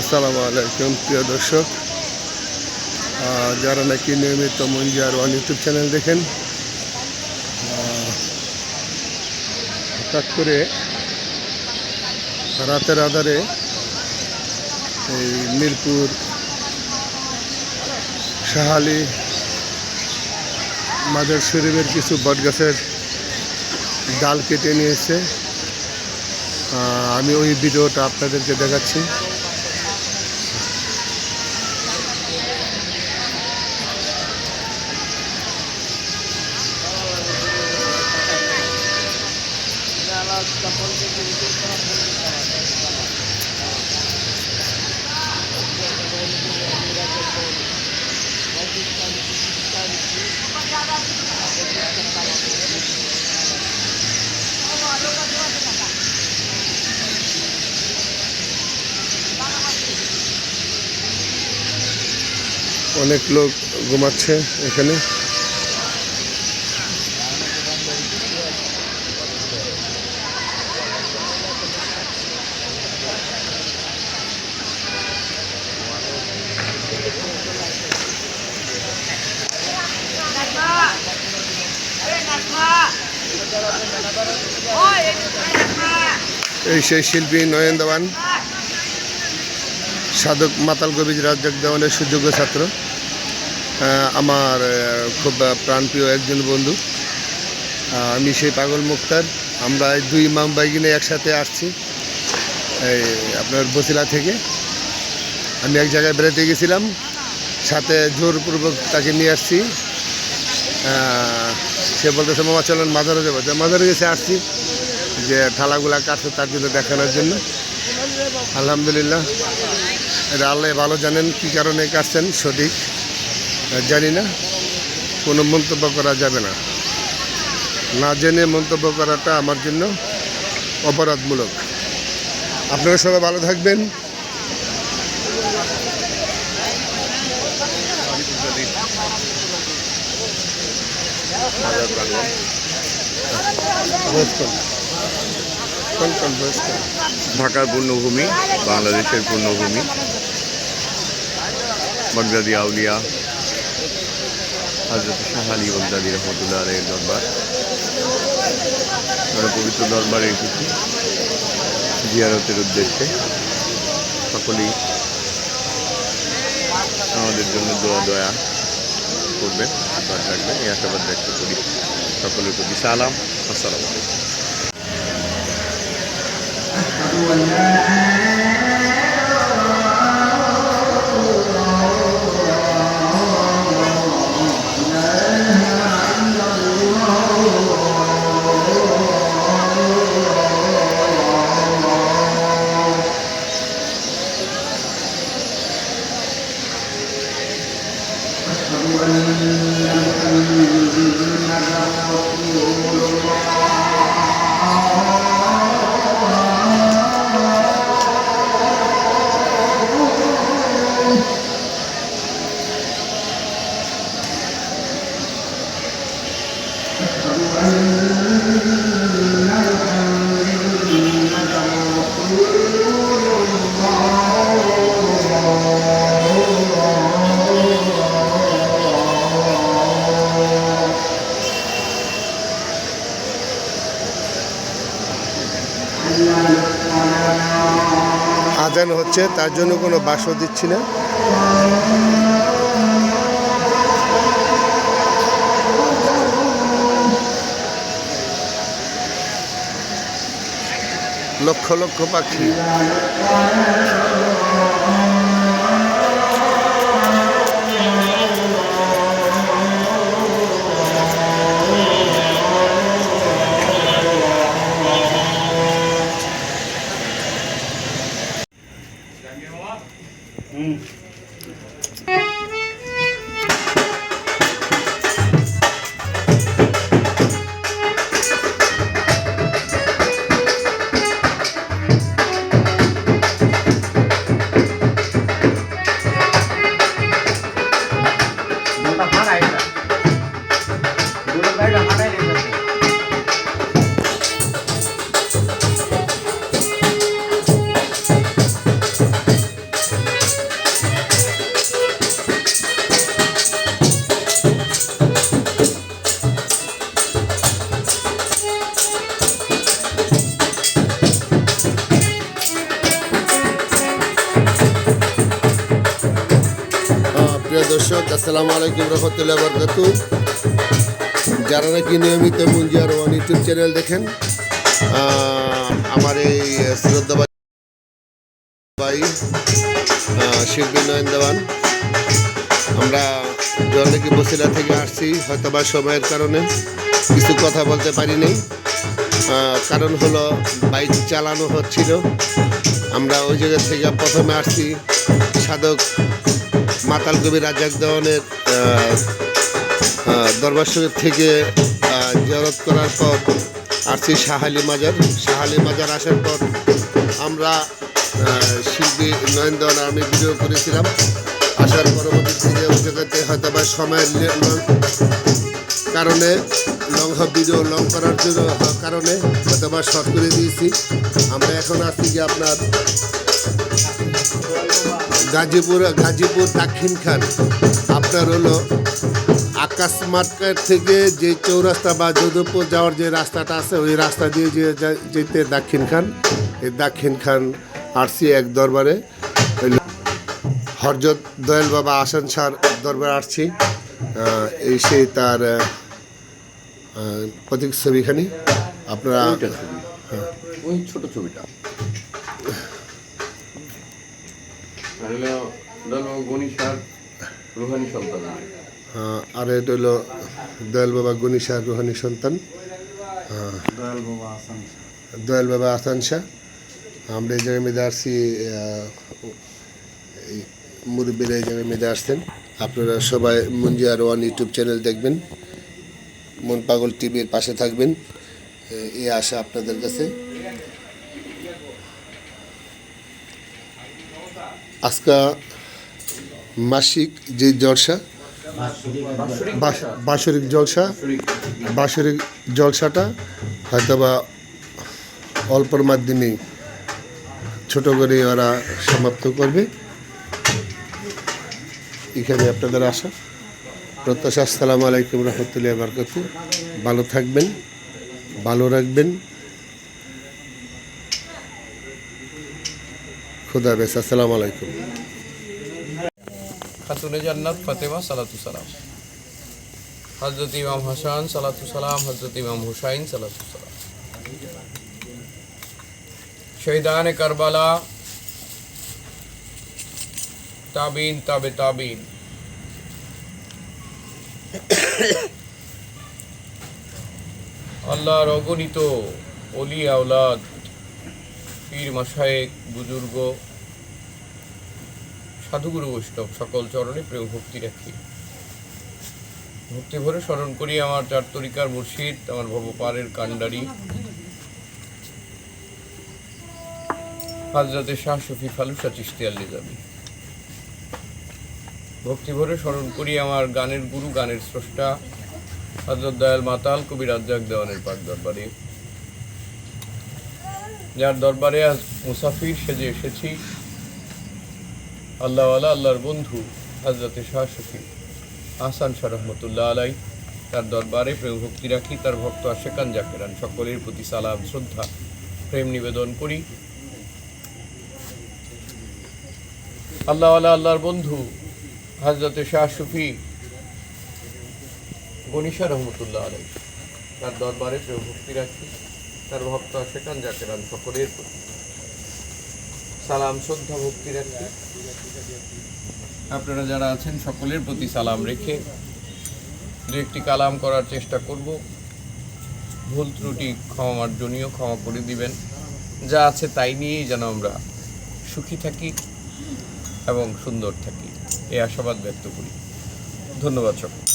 আসসালামু আলাইকুম, প্রিয় দর্শক। যারা নাকি নিয়মিত মঞ্জিয়ার ওয়ান ইউটিউব চ্যানেল দেখেন হঠাৎ করে রাতের আধারে এই মিরপুর, শাহালি, মাজার শরীফের কিছু বটগাছের ডাল কেটে নিয়েছে। আমি ওই ভিডিওটা আপনাদেরকে দেখাচ্ছি। অনেক লোক ঘুমাচ্ছে এখানে। এই সেই শিল্পী নয়ন দেওয়ান। সাধক মাতাল কবিজ রাজ্জাক দেওয়ানের সুযোগ্য ছাত্র। আমার খুব প্রাণপ্রিয় একজন বন্ধু। আমি সেই পাগল মুক্তার। আমরা দুই ইমাম বাইগিনে একসাথে আসছি, এই আপনার বসিলা থেকে। আমি এক জায়গায় বেড়াতে গেছিলাম, সাথে জোরপূর্বক তাকে নিয়ে আসছি। সে বলতেছে, মামা, চলেন মাজারে যাব। মাজারে গেছে আসছি, যে থালাগুলা কাটছে তার জন্য দেখানোর জন্য। আলহামদুলিল্লাহ। এটা আল্লাহ ভালো জানেন কি কারণে কাটছেন? সঠিক জানি না। কোনো মন্তব্য করা যাবে না। না জেনে মন্তব্য করাটা আমার জন্য অপরাধমূলক। আপনারা সবাই ভালো থাকবেন? ঢাকার পূর্ণভূমি, বাংলাদেশের পূর্ণভূমি। বাগদাদি আউলিয়া হজরত শাহ আলী বাগদাদি রহমতুল্লাহ আলের দরবার আমরা পবিত্র দরবারে এসেছি জিয়ারতের উদ্দেশ্যে সকলেই আমাদের জন্য দোয়া দয়া করবেন, আশীর্বাদ রাখবেন। এই আশাবাদ ব্যক্ত করি। সকলের প্রতি সালাম। আসসালামু আলাইকুম। আজান হচ্ছে তার জন্য কোনো বাসও দিচ্ছি না। লক্ষ লক্ষ পাখি। আসসালামু আলাইকুম রহমতুল্লাহ বরকাতু যারা নাকি নিয়মিত মুঞ্জিয়ার ওয়ান ইউটিউব চ্যানেল দেখেন আমার এই শ্রদ্ধা ভাই শিল্পী নয়ন দেওয়ান আমরা জলকি বসিলা থেকে আসছি হয়তো বা সময়ের কারণে কিছু কথা বলতে পারিনি। কারণ হলো বাইক চালানো হচ্ছিল। আমরা ওই জায়গা থেকে প্রথমে আসছি সাধক মাতাল কবি রাজাক দেওয়ানের দরবার শরীফ থেকে আহ, জিয়ারত করার পর আসছি শাহালি মাজার। শাহালি মাজার আসার পর আমরা শিল্পী নয়ন দেওয়ান আমি ভিডিও করেছিলাম। আসার পরবর্তী থেকে জায়গাতে হয়তো বা সময়ের কারণে লং ভিডিও লং করার জন্য কারণে হয়তো বা শর্ট করে দিয়েছি। আমরা এখন আসছি যে আপনার গাজীপুর গাজীপুর দাক্ষিণ খান আপনার হলো আকাশ মার্কেট থেকে যে চৌরাস্তা বা যোধপুর যাওয়ার যে রাস্তাটা আছে ওই রাস্তা দিয়ে যে যেতে দাক্ষিণ খান এই দাক্ষিণ খান আসছি এক দরবারে। হরজত দয়াল বাবা আসান সার দরবারে আসছি। এই সেই তার প্রতীক ছবিখানি। আপনারা ওই ছোট ছবিটা। তাহলে গণিসার রুহানি সন্তান। আর এটা হলো দয়াল বাবা গণিশা রুহানি সন্তান। আহ, দয়াল বাবা আসান শাহ। আমরা এই জায়গায় মেয়েদে আসছি মুরব্বীরা এই জায়গায় মেয়েদে আসছেন। আপনারা সবাই মুঞ্জিয়ার ওয়ান ইউটিউব চ্যানেল দেখবেন। মন পাগল টিভির পাশে থাকবেন। এই আশা আপনাদের কাছে। আজকা মাসিক যে জলসা বাস- বাৎসরিক জলসা, বাৎসরিক জলসাটা হয়তোবা অল্পর মাধ্যমেই ছোট করে ওরা সমাপ্ত করবে। এখানে আপনাদের আশা। প্রত্যাশা, আসসালামু আলাইকুম রহমতুল্লাহ বারকাতু ভালো থাকবেন, ভালো রাখবেন। খুদা আসসালামু আলাইকুম। খাতুনে জান্নাত ফাতেমা, সালাতু সালাম। ইমাম হাসান, সালাতু সালাম। ইমাম হুসাইন, সালাতু সালাম। শহীদান কারবালা, তাবিন, তাবে তাবিন। আল্লাহর অগণিত অলি, আওলাদ। পীর মাসায়েক বুজুর্গ, সাধুগুরু বৈষ্ণব, সকল চরণে প্রেম ভক্তি রাখি। ভক্তি ভরে স্মরণ করি আমার চার তরিকার মুর্শিদ, আমার ভবপালের কান্ডারি হাজরাতে শাহ শফি ফালুসা চিস্তি আল্লি যাবি। ভক্তি ভরে স্মরণ করি আমার গানের গুরু, গানের স্রষ্টা হজরত দয়াল মাতাল কবি রাজ্জাক দেওয়ানের পাক দরবারে। যার দরবারে আজ মুসাফির সেজে এসেছি। আল্লাহ আল্লাহর বন্ধু হজরতে শাহ শফি আহসান শাহ রহমতুল্লাহ আলাই, তার দরবারে প্রেম ভক্তি রাখি, তার ভক্ত আশেকান জাকেরান, সকলের প্রতি সালাম, শ্রদ্ধা, প্রেম নিবেদন করি। আল্লাহ আল্লাহর বন্ধু হজরতে শাহ শফি গনিশা রহমতুল্লাহ আলাই, তার দরবারে প্রেম ভক্তি রাখি। তার ভক্ত আশেকান জাকেরান সকলের সালাম, শ্রদ্ধা ভক্তি রাখি আপনারা যারা আছেন সকলের প্রতি সালাম রেখে দু একটি কালাম করার চেষ্টা করব। ভুল ত্রুটি ক্ষমা মার্জনীয়, ক্ষমা করে দিবেন। যা আছে তাই নিয়েই যেন আমরা সুখী থাকি এবং সুন্দর থাকি। এই আশাবাদ ব্যক্ত করি। ধন্যবাদ সকল